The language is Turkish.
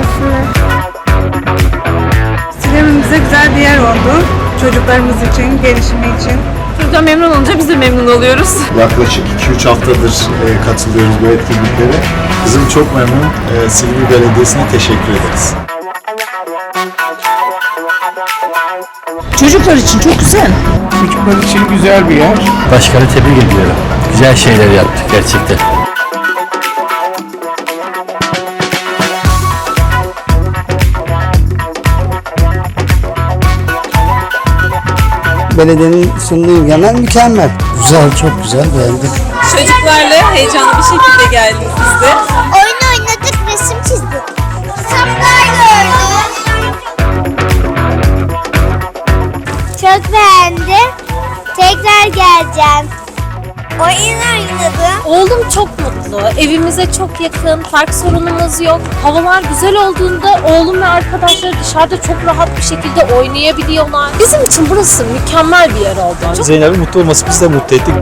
burası. Sinemimize güzel bir yer oldu. Çocuklarımız için, gelişimi için. Çocuklar memnun olunca biz de memnun oluyoruz. Yaklaşık 2-3 haftadır e, katılıyoruz bu etkinliklere. Kızım çok memnun. E, Silivri Belediyesi'ne teşekkür ederiz. Çocuklar için çok güzel. Çocuklar için güzel bir yer. Başkanı tebrik ediyorum. Güzel şeyler yaptık gerçekten. Belediyenin sunduğu imkanlar mükemmel. Güzel, çok güzel, beğendik. Çocuklarla heyecanlı bir şekilde geldik biz de. Oyun oynadık, resim çizdik. Kitaplar gördüm. Çok beğendim. Tekrar geleceğim. Oyun oynadım. Oğlum çok mutlu. Evimize çok yakın. Park sorunumuz yok. Havalar güzel olduğunda oğlum ve arkadaşları dışarıda çok rahat bir şekilde oynayabiliyorlar. Bizim için burası mükemmel bir yer oldu. Çok Zeynep'in mutlu olması bizi de mutlu etti.